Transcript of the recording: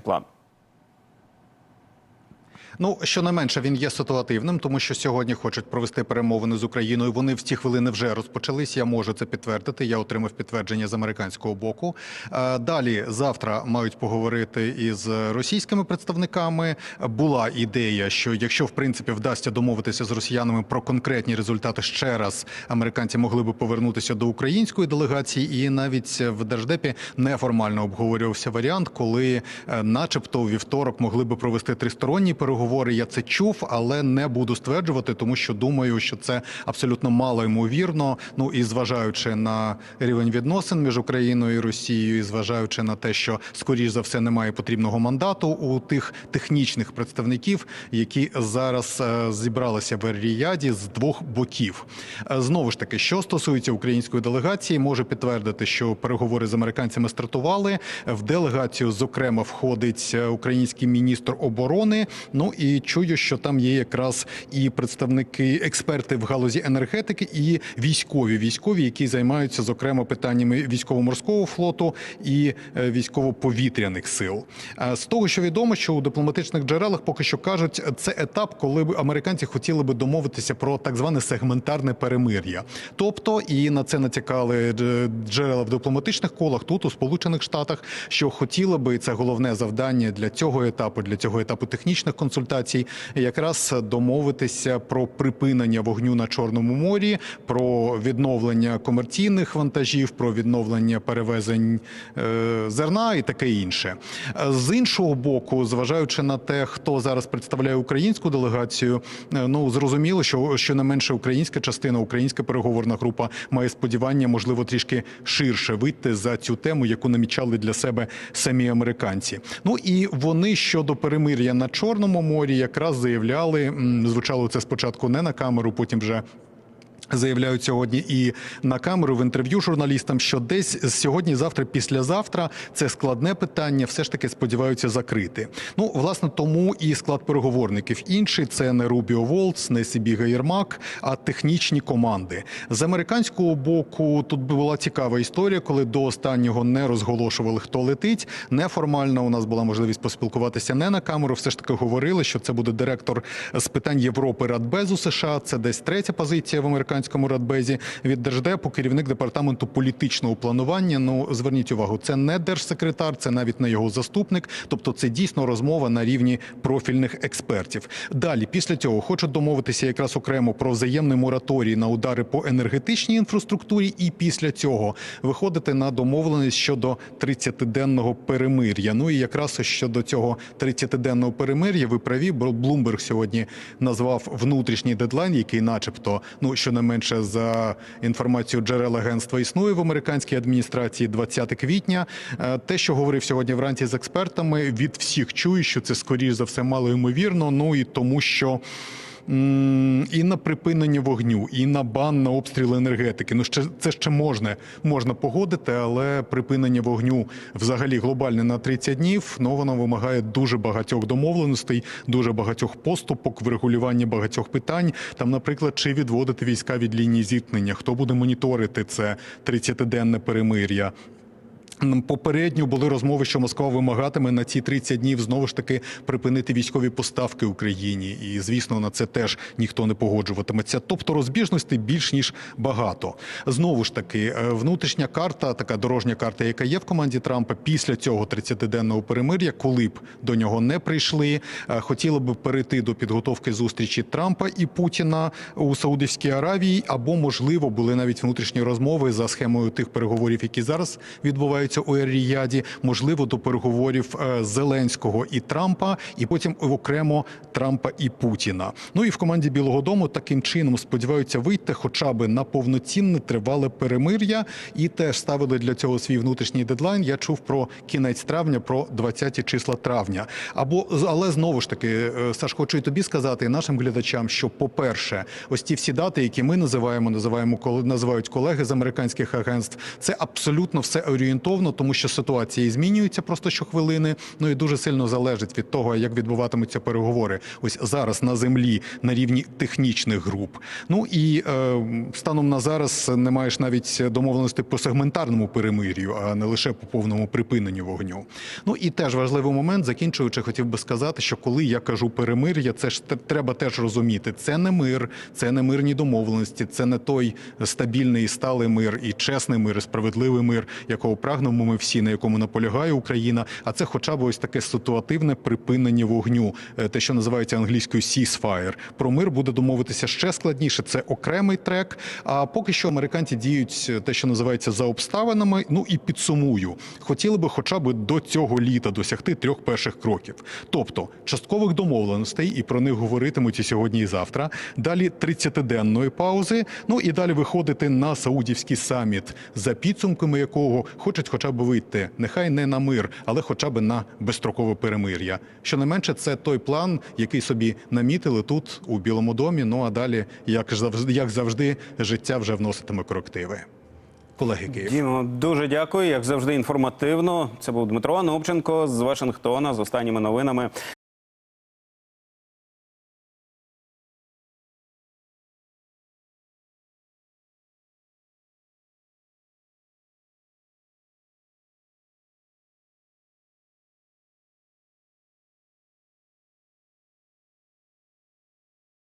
план. Ну, щонайменше він є ситуативним, тому що сьогодні хочуть провести перемовини з Україною. Вони в ці хвилини вже розпочались. Я можу це підтвердити. Я отримав підтвердження з американського боку. Е, Далі завтра мають поговорити із російськими представниками. Була ідея, що якщо в принципі вдасться домовитися з росіянами про конкретні результати ще раз, американці могли би повернутися до української делегації, і навіть в держдепі неформально обговорювався варіант, коли, е, начебто, у вівторок могли би провести тристоронні переговори. Я це чув, але не буду стверджувати, тому що думаю, що це абсолютно мало ймовірно. Ну і зважаючи на рівень відносин між Україною і Росією, і зважаючи на те, що скоріш за все немає потрібного мандату у тих технічних представників, які зараз е, зібралися в Ріяді з двох боків. Е, Знову ж таки, що стосується української делегації, можу підтвердити, що переговори з американцями стартували. В делегацію, зокрема, входить е, український міністр оборони. Ну і чую, що там є якраз і представники, експерти в галузі енергетики, і військові військові, які займаються зокрема питаннями військово-морського флоту і е, військово-повітряних сил. Е, З того, що відомо, що у дипломатичних джерелах поки що кажуть, це етап, коли б американці хотіли би домовитися про так зване сегментарне перемир'я. Тобто, і на це натякали джерела в дипломатичних колах тут у Сполучених Штатах, що хотіли би це головне завдання для цього етапу, для цього етапу технічних консультацій, якраз домовитися про припинення вогню на Чорному морі, про відновлення комерційних вантажів, про відновлення перевезень е, зерна і таке інше. З іншого боку, зважаючи на те, хто зараз представляє українську делегацію, е, ну зрозуміло, що щонайменше українська частина, українська переговорна група має сподівання, можливо, трішки ширше вийти за цю тему, яку намічали для себе самі американці. Ну і вони щодо перемир'я на Чорному морі якраз заявляли, звучало це спочатку не на камеру, потім вже. Заявляють сьогодні і на камеру в інтерв'ю журналістам, що десь сьогодні, завтра, післязавтра це складне питання, все ж таки сподіваються закрити. Ну, власне, тому і склад переговорників інший це не Рубіо Волц, не Сібіга Єрмак, а технічні команди. З американського боку тут була цікава історія, коли до останнього не розголошували, хто летить. Неформально у нас була можливість поспілкуватися не на камеру. Все ж таки говорили, що це буде директор з питань Європи Радбезу США. Це десь третя позиція в американському радбезі від держдепу, керівник департаменту політичного планування. Ну зверніть увагу, це не держсекретар, це навіть не його заступник. Тобто, це дійсно розмова на рівні профільних експертів. Далі, після цього, хочуть домовитися якраз окремо про взаємний мораторій на удари по енергетичній інфраструктурі, і після цього виходити на домовленість щодо 30-денного перемир'я. Ну і якраз щодо цього 30-денного перемир'я, ви праві, Блумберг сьогодні назвав внутрішній дедлайн, який, начебто, ну що менше за інформацією джерел агентства існує в американській адміністрації 20 квітня. Е, Те, що говорив сьогодні вранці з експертами, від всіх чую, що це скоріш за все мало ймовірно. Ну і тому, що. І на припинення вогню, і на бан на обстріли енергетики. Ну ще це ще можна можна погодити, але припинення вогню взагалі глобальне на 30 днів. Ну воно вимагає дуже багатьох домовленостей, дуже багатьох поступок, врегулювання багатьох питань. Там, наприклад, чи відводити війська від лінії зіткнення, хто буде моніторити це 30-денне перемир'я. Попередньо були розмови, що Москва вимагатиме на ці 30 днів знову ж таки припинити військові поставки Україні, і звісно на це теж ніхто не погоджуватиметься. Тобто розбіжностей більш ніж багато. Знову ж таки, е, внутрішня карта, така дорожня карта, яка є в команді Трампа після цього 30-денного перемир'я, коли б до нього не прийшли, е, хотіли б перейти до підготовки зустрічі Трампа і Путіна у Саудівській Аравії, або можливо були навіть внутрішні розмови за схемою тих переговорів, які зараз відбуваються у Ер-Ріяді, можливо, до переговорів е, Зеленського і Трампа, і потім окремо Трампа і Путіна. Ну і в команді Білого Дому таким чином сподіваються вийти, хоча би на повноцінне тривале перемир'я, і теж ставили для цього свій внутрішній дедлайн. Я чув про кінець травня, про 20 числа травня. Або але знову ж таки, е, Саш, хочу і тобі сказати, і нашим глядачам, що по-перше, ось ті всі дати, які ми називаємо, називаємо коли називають колеги з американських агентств, це абсолютно все орієнтовано орієнтовно, тому що ситуація і змінюється просто щохвилини. Ну і дуже сильно залежить від того, як відбуватимуться переговори. Ось зараз на землі на рівні технічних груп. Ну і е, станом на зараз не маєш навіть домовленості по сегментарному перемир'ю, а не лише по повному припиненню вогню. Ну і теж важливий момент, закінчуючи, хотів би сказати, що коли я кажу перемир'я, це ж треба теж розуміти. Це не мир, це не мирні домовленості, це не той стабільний і сталий мир і чесний мир, і справедливий мир, якого прагнемо ми всі, на якому наполягає Україна. А це хоча б ось таке ситуативне припинення вогню, е, те, що називається англійською ceasefire. Про мир буде домовитися ще складніше. Це окремий трек. А поки що американці діють е, те, що називається за обставинами. Ну і підсумую, хотіли би хоча б до цього літа досягти трьох перших кроків, тобто часткових домовленостей, і про них говоритимуть і сьогодні, і завтра. Далі 30-денної паузи. Ну і далі виходити на саудівський саміт, за підсумками якого хочуть хоча б вийти, нехай не на мир, але хоча б на безстрокове перемир'я. Щонайменше, це той план, який собі намітили тут у Білому домі. Ну а далі, як завжди, як завжди, життя вже вноситиме корективи. Колеги Київ. Дімо, дуже дякую. Як завжди, інформативно. Це був Дмитро Анопченко з Вашингтона з останніми новинами.